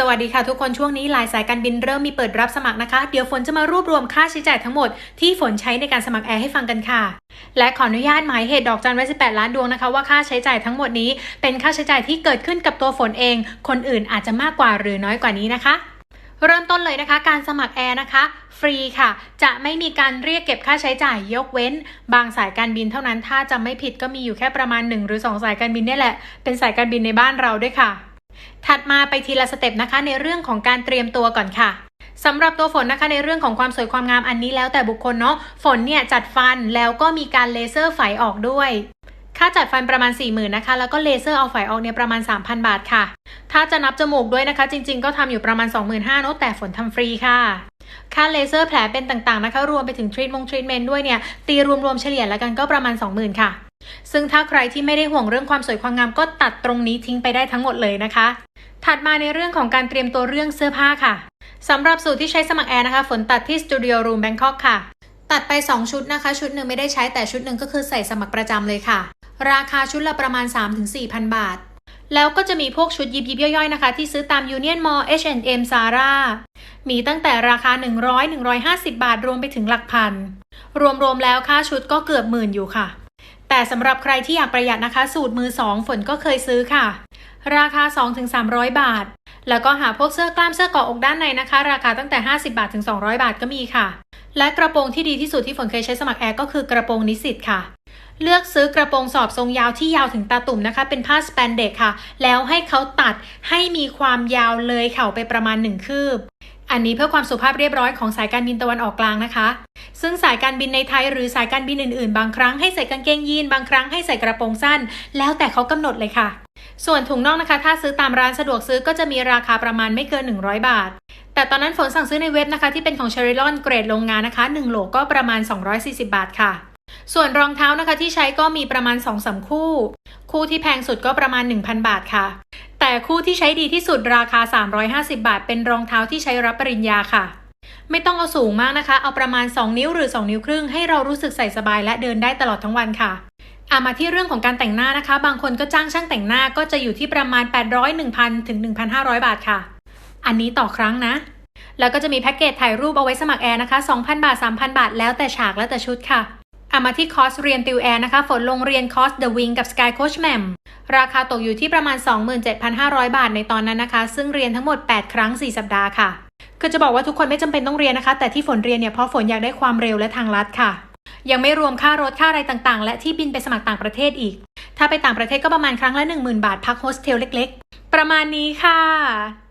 สวัสดีค่ะทุกคนช่วงนี้หลายสายการบินเริ่มมีเปิดรับสมัครนะคะ เดี๋ยวฝนจะมารวบรวมค่าใช้จ่ายทั้งหมดที่ฝนใช้ในการสมัครแอร์ให้ฟังกันค่ะ และขออนุญาตหมายเหตุดอกจันไว้ 18 ล้านดวงนะคะว่าค่าใช้จ่ายทั้งหมดนี้ เป็นค่าใช้จ่ายที่เกิดขึ้นกับตัวฝนเอง คนอื่นอาจจะมากกว่าหรือน้อยกว่านี้นะคะ เริ่มต้นเลยนะคะ การสมัครแอร์นะคะ ฟรีค่ะ จะไม่มีการเรียกเก็บค่าใช้จ่ายยกเว้น บางสายการบินเท่านั้นถ้าจำไม่ผิดก็มีอยู่แค่ประมาณ1หรือ2 สายการบินเนี่ยแหละเป็นสายการบินในบ้านเราด้วยค่ะ ถัดมาไปทีละสเต็ปนะคะในเรื่องของการเตรียมตัวก่อนค่ะสำหรับตัวฝนนะคะในเรื่องของความสวยความงามอันนี้แล้วแต่บุคคลเนาะฝนเนี่ยจัดฟันแล้วก็มีการเลเซอร์ไฝออกด้วยค่าจัดฟันประมาณ 4 0,000นะคะ แล้วก็เลเซอร์เอาไฝออกเนี่ยประมาณ 3,000 บาทค่ะ ถ้าจะนับจมูกด้วยนะคะ จริงๆ ก็ทำอยู่ประมาณ 25,000เนาะแต่ฝนทำฟรีค่ะ ค่าเลเซอร์แผลเป็นต่างๆนะคะ รวมไปถึงทรีทมงทรีทเมนต์ด้วยเนี่ย ตีรวมๆเฉลี่ยแล้วกันก็ประมาณ 20,000 ค่ะ ซึ่งถ้าใครที่ไม่ได้ห่วงเรื่องความสวยความงามก็ตัดตรงนี้ทิ้งไปได้ทั้งหมดเลยนะคะ ถัดมาในเรื่องของการเตรียมตัวเรื่องเสื้อผ้าค่ะสำหรับสูตรที่ใช้สมัครแอร์นะคะฝนตัดที่สตูดิโอรูมแบงคอกค่ะ ตัดไป 2 ชุดนะคะ ชุดหนึ่งไม่ได้ใช้แต่ชุดหนึ่งก็คือใส่สมัครประจำเลยค่ะ ราคาชุดละประมาณ 3-4,000 บาท แล้วก็จะมีพวกชุดยิบยิบย่อยๆนะคะ ที่ซื้อตาม Union Mall H&M Zara มีตั้งแต่ราคา 100-150 บาทรวมไปถึงหลักพัน รวมๆแล้วค่าชุดก็เกือบหมื่นอยู่ค่ะ แต่สำหรับใครที่อยากประหยัดนะคะ สูตรมือ2ฝนก็เคยซื้อค่ะ ราคา 2-300 บาท แล้วก็หาพวกเสื้อกล้ามเสื้อเกาะอกด้านในนะคะ ราคาตั้งแต่ 50 บาทถึง 200 บาทก็มีค่ะ และกระโปรงที่ดีที่สุดที่ฝนเคยใช้สมัครแอร์ก็คือกระโปรงนิสิตค่ะเลือกซื้อกระโปรงสอบทรงยาวที่ยาวถึงตาตุ่มนะคะ เป็นผ้าสแปนเด็กค่ะ แล้วให้เขาตัดให้มีความยาวเลยเข่าไปประมาณ 1 คืบ อันนี้เพื่อความสุภาพเรียบร้อยของสายการบินตะวันออกกลางนะคะ ซึ่งสายการบินในไทยหรือสายการบินอื่นๆ บางครั้งให้ใส่กางเกงยีน บางครั้งให้ใส่กระโปรงสั้น แล้วแต่เขากำหนดเลยค่ะ ส่วนถุงน่องนะคะ ถ้าซื้อตามร้านสะดวกซื้อก็จะมีราคาประมาณไม่เกิน 100 บาท แต่ตอนนั้นฝนสั่งซื้อในเว็บนะคะที่เป็นของเชอริลอนเกรดโรงงานนะคะ1โหลก็ประมาณ 240 บาทค่ะส่วนรองเท้านะคะที่ใช้ก็มีประมาณ2-3คู่ คู่ที่แพงสุดก็ประมาณ 1,000 บาทค่ะ แต่คู่ที่ใช้ดีที่สุดราคา 350 บาท เป็นรองเท้าที่ใช้รับปริญญาค่ะ ไม่ต้องเอาสูงมากนะคะ เอาประมาณ 2 นิ้วหรือ 2 นิ้วครึ่งให้เรารู้สึกใส่สบายและเดินได้ตลอดทั้งวันค่ะอามาที่เรื่องของการแต่งหน้านะคะ บางคนก็จ้างช่างแต่งหน้าก็จะอยู่ที่ประมาณ 800 1,000 ถึง 1,500 บาทค่ะ อันนี้ต่อครั้งนะ แล้วก็จะมีแพ็กเกจถ่ายรูปเอาไว้สมัครแอร์นะคะ 2,000 บาท 3,000 บาท แล้วแต่ฉากแล้วแต่ชุดค่ะ อามาที่คอร์สเรียนติวแอร์นะคะ ฝนลงเรียนคอร์ส The Wing กับ Sky Coach Mem ราคาตกอยู่ที่ประมาณ 27,500 บาทในตอนนั้นนะคะ ซึ่งเรียนทั้งหมด 8 ครั้ง 4 สัปดาห์ค่ะคือจะบอกว่าทุกคนไม่จำเป็นต้องเรียนนะคะ แต่ที่ฝนเรียนเนี่ยเพราะฝนอยากได้ความเร็วและทางลัดค่ะ ยังไม่รวมค่ารถค่าอะไรต่างๆ และที่บินไปสมัครต่างประเทศอีก ถ้าไปต่างประเทศก็ประมาณครั้งละ 10,000 บาทพักโฮสเทลเล็ก ๆ ประมาณนี้ค่ะ